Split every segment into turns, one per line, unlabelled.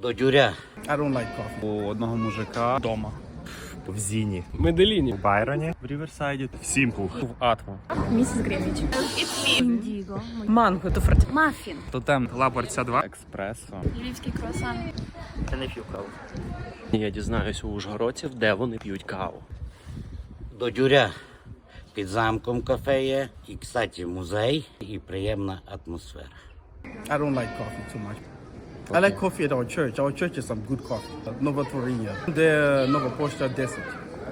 До дюря.
I don't like coffee.
У одного мужика вдома.
В Зіні,
В Меделіні.
в Байроні, в Ріверсайді, в Сімпл.
В Атму.
Місіс Грінвіч. Індіго.
Манго, то форт.
Мафін.
Тотем Лаборця 2. Експресо.
Львівський круасан.
Я не п'ю каву. Я дізнаюся у ужгородців, де вони п'ють каву.
До дюря. Під замком кафе є, і, кстати, музей, і приємна атмосфера.
I don't like coffee too much. I like coffee at our church. Our church is some good coffee. Novatoria. The Nova Posta 10.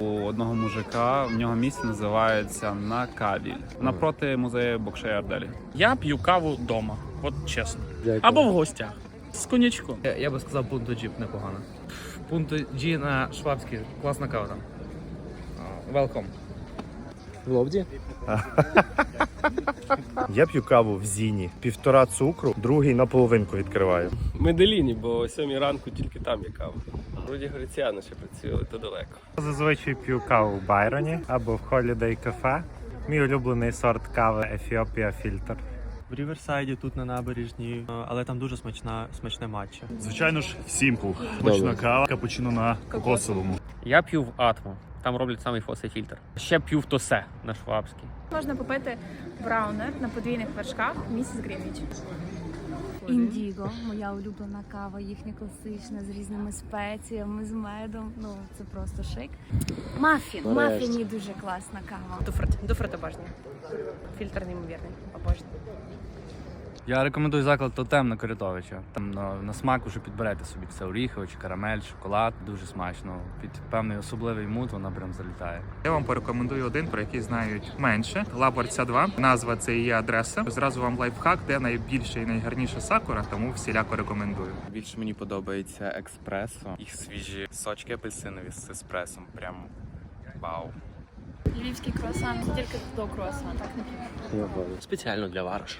У одного мужика в нього місце називається на кавіль. Напроти музею Бокшея Арделі.
Я п'ю каву вдома, от чесно. Або в гостях. З конячком.
Я, я би сказав пункту Джіп непогано. Пункту G на Швабській класна кава там. Welcome. В Лобді?
Я п'ю каву в Зіні, півтора цукру, другий на половинку відкриваю.
В Меделіні, бо о 7 ранку тільки там є кава. Вроді Грицяни ще працювали, то далеко.
Зазвичай п'ю каву в Байроні або в Holiday Cafe. Мій улюблений сорт кави Ефіопія Фільтр.
В Ріверсайді тут на набережній, е, але там дуже смачна, смачне матча.
Звичайно ж, в Сімпл. Смачна кава, капучино на кокосовому.
Я п'ю в Атму. Там роблять самий фосий фільтр. Ще п'ю в Тосе на Швабській.
Можна попити браунер на подвійних вершках. Місіс Грінвіч. Індіго, моя улюблена кава, їхня класична з різними спеціями, з медом. Ну це просто шик. Мафін. Мафіні дуже класна кава.
Форт. До обожнюю. Фільтр неймовірний. Обожнюю.
Я рекомендую заклад Тотем на Корятовича. Там на, на смак уже підберете собі це оріхове чи карамель, шоколад. Дуже смачно. Під певний особливий мут вона прям залітає.
Я вам порекомендую один, про який знають менше. Лаборця 2. Назва це є адреса. Зразу вам лайфхак, де найбільше і найгарніша сакура, тому всіляко рекомендую.
Більше мені подобається експресо. Їх свіжі сочки апельсинові з еспресом. Прям вау.
Львівський круасан. Тільки до круасан, так не.
Спеціально для вариш.